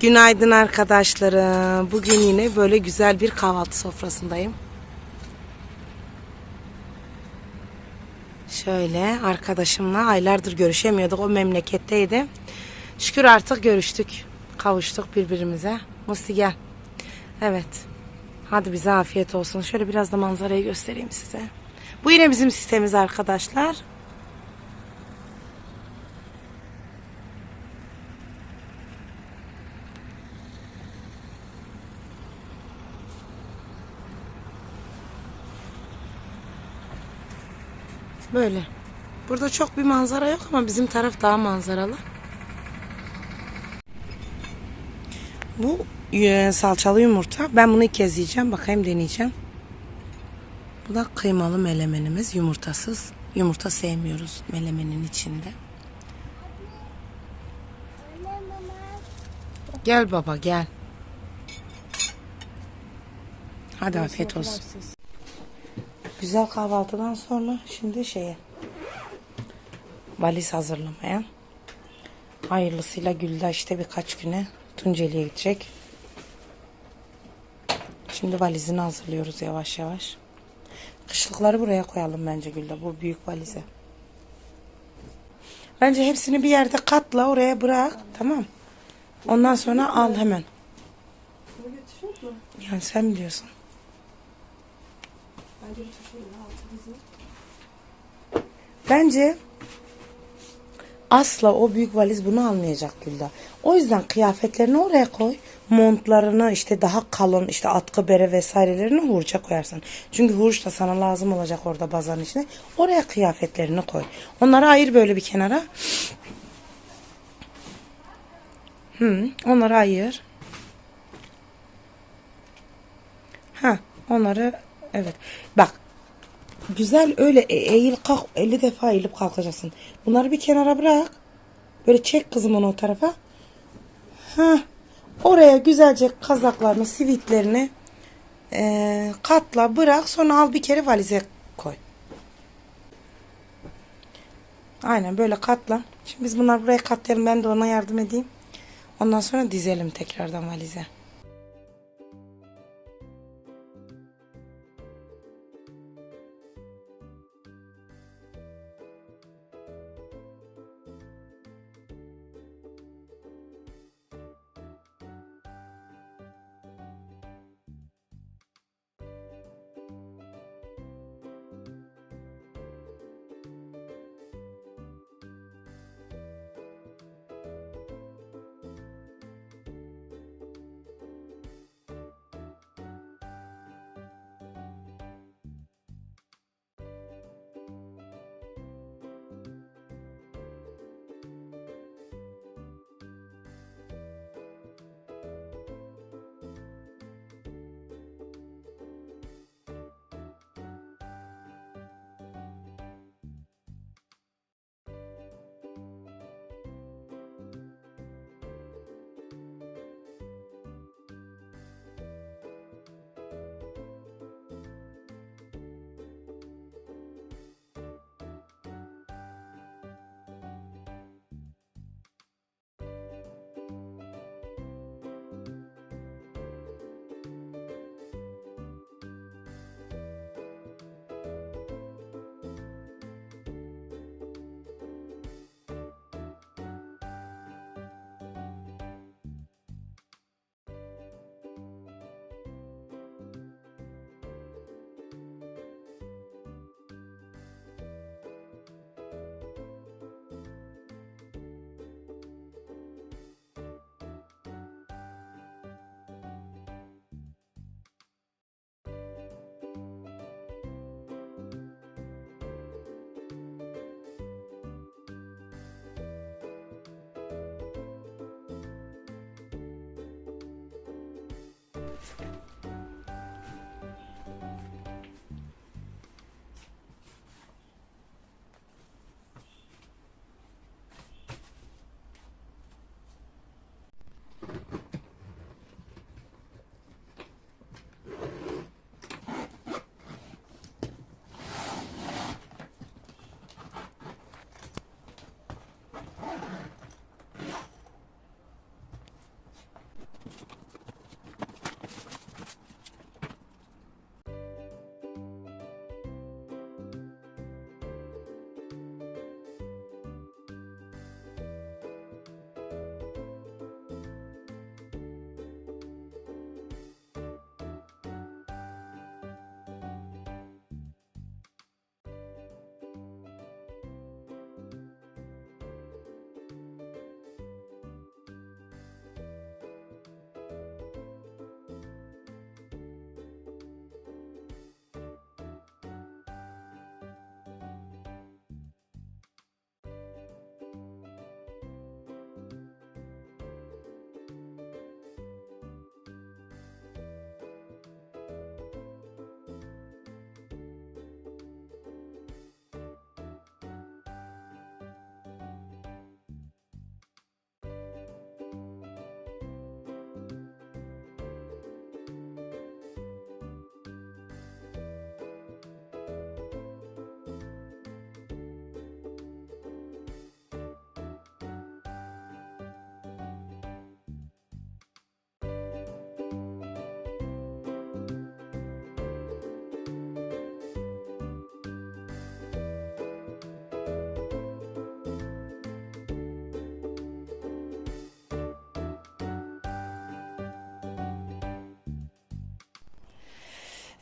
Günaydın arkadaşlarım. Bugün yine böyle güzel bir kahvaltı sofrasındayım. Şöyle arkadaşımla aylardır görüşemiyorduk. O memleketteydi. Şükür artık görüştük. Kavuştuk birbirimize. Musti gel. Evet. Hadi bize afiyet olsun. Şöyle biraz da manzarayı göstereyim size. Bu yine bizim sitemiz arkadaşlar. Böyle. Burada çok bir manzara yok ama bizim taraf daha manzaralı. Bu e, salçalı yumurta. Ben bunu ilk kez yiyeceğim. Bakayım deneyeceğim. Bu da kıymalı melemenimiz. Yumurtasız. Yumurta sevmiyoruz melemenin içinde. Gel baba gel. Hadi afiyet olsun. Güzel kahvaltıdan sonra şimdi şeye valiz hazırlamaya. Hayırlısıyla Gülda işte birkaç güne Tunceli'ye gidecek. Şimdi valizini hazırlıyoruz yavaş yavaş. Kışlıkları buraya koyalım bence Gülda bu büyük valize. Bence hepsini bir yerde katla oraya bırak tamam. Ondan sonra al hemen. Yani sen biliyorsun. Bence asla o büyük valiz bunu almayacak Gülda. O yüzden kıyafetlerini oraya koy. Montlarını işte daha kalın işte atkı bere vesairelerini hurca koyarsın. Çünkü hurç da sana lazım olacak orada bazanın içine. Oraya kıyafetlerini koy. Onları ayır böyle bir kenara. Hı, onları ayır. Ha, onları evet. Bak Güzel öyle e- eğil kalk 50 defa eğilip kalkacaksın. Bunları bir kenara bırak. Böyle çek kızım onu o tarafa. Ha. Oraya güzelce kazaklarını, sivitlerini eee, katla bırak. Sonra al bir kere valize koy. Aynen böyle katla. Şimdi biz bunları buraya katlayalım. Ben de ona yardım edeyim. Ondan sonra dizelim tekrardan valize.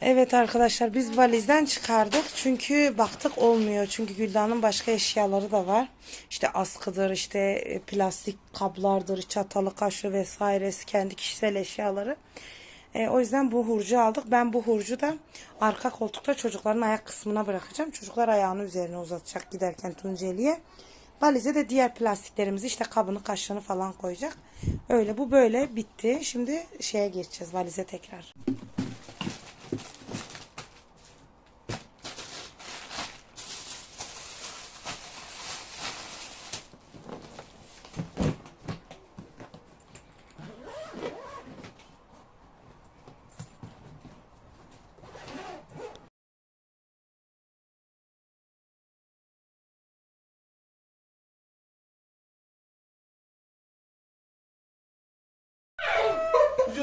Evet arkadaşlar biz valizden çıkardık çünkü baktık olmuyor. Çünkü Gülda'nın başka eşyaları da var. İşte askıdır, işte e, plastik kaplardır, çatalı, kaşığı vesairesi kendi kişisel eşyaları. E, o yüzden bu hurcu aldık. Ben bu hurcu da arka koltukta çocukların ayak kısmına bırakacağım. Çocuklar ayağını üzerine uzatacak giderken Tunceli'ye. Valize de diğer plastiklerimizi işte kabını kaşığını falan koyacak. Öyle bu böyle bitti. Şimdi şeye geçeceğiz valize tekrar.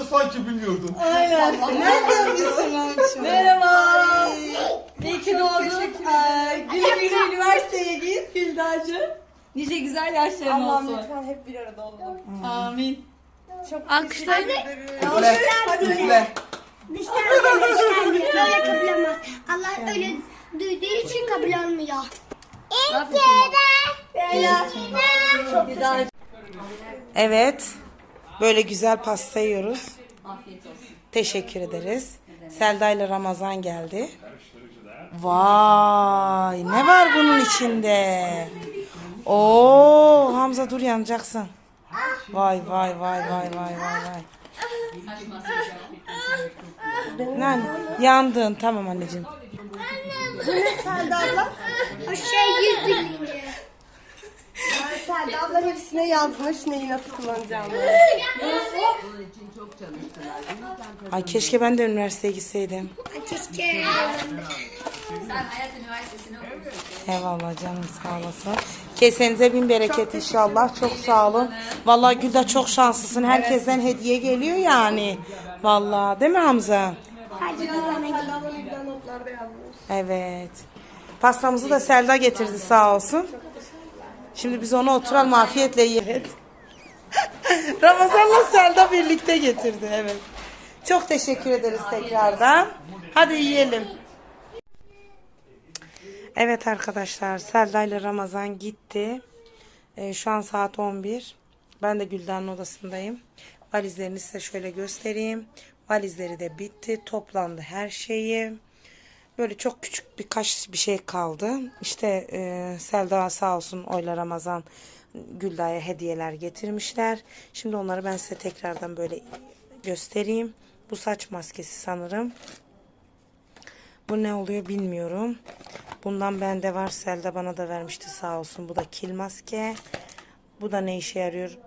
Sanki biliyordum. Merhaba. İyi ki doğdun. Ee, Güle güle üniversiteye git Güldacığım. Nice güzel yaşların Allah'ım olsun. lütfen hep bir arada olalım. Amin. Çok Alkışlar. Üfle. Üfle. Dıştan gelir, öyle kabul olmaz. Allah öyle duyduğu için kabul olmuyor. Ne yapıyorsun? Güzel. Evet. Böyle güzel pasta yiyoruz. Afiyet olsun. Teşekkür ederiz. Selda ile Ramazan geldi. Vay ne var bunun içinde? Oo Hamza dur yanacaksın. Vay vay vay vay vay vay vay. Lan yandın tamam anneciğim. Selda abla. O şey yüz birliğince. Selda abla hepsine yazmış neyi nasıl kullanacağımı. Ay keşke ben de üniversiteye gitseydim. Keşke. Sen Hayat Üniversitesi'ni. Eyvallah canım sağ olasın. Kesenize bin bereket inşallah. Çok sağ olun. Vallahi Gülda çok şanslısın. Herkesten hediye geliyor yani. Vallahi değil mi Hamza? Evet. Pastamızı da Selda getirdi sağ olsun. Şimdi biz onu oturalım afiyetle yiyelim. Ramazan'la Selda birlikte getirdi evet. Çok teşekkür ederiz tekrardan. Hadi yiyelim. Evet arkadaşlar Selda ile Ramazan gitti. Ee, şu an saat 11. Ben de Güldan'ın odasındayım. Valizlerini size şöyle göstereyim. Valizleri de bitti. Toplandı her şeyi. Böyle çok küçük birkaç bir şey kaldı. İşte e, Selda sağ olsun Oyla Ramazan Gülda'ya hediyeler getirmişler. Şimdi onları ben size tekrardan böyle göstereyim. Bu saç maskesi sanırım. Bu ne oluyor bilmiyorum. Bundan bende var. Selda bana da vermişti sağ olsun. Bu da kil maske. Bu da ne işe yarıyor?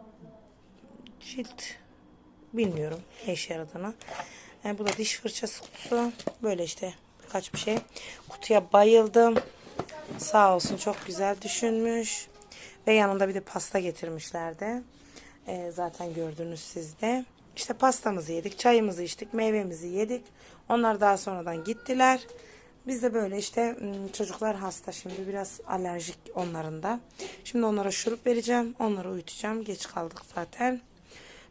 Cilt. Bilmiyorum ne işe yaradığını. Yani bu da diş fırçası kutusu. Böyle işte birkaç bir şey. Kutuya bayıldım. Sağ olsun çok güzel düşünmüş. Ve yanında bir de pasta getirmişlerdi. Ee, zaten gördünüz siz de. İşte pastamızı yedik, çayımızı içtik, meyvemizi yedik. Onlar daha sonradan gittiler. Biz de böyle işte ım, çocuklar hasta şimdi biraz alerjik onların da. Şimdi onlara şurup vereceğim. Onları uyutacağım. Geç kaldık zaten.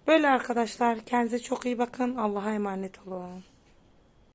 Böyle arkadaşlar kendinize çok iyi bakın. Allah'a emanet olun.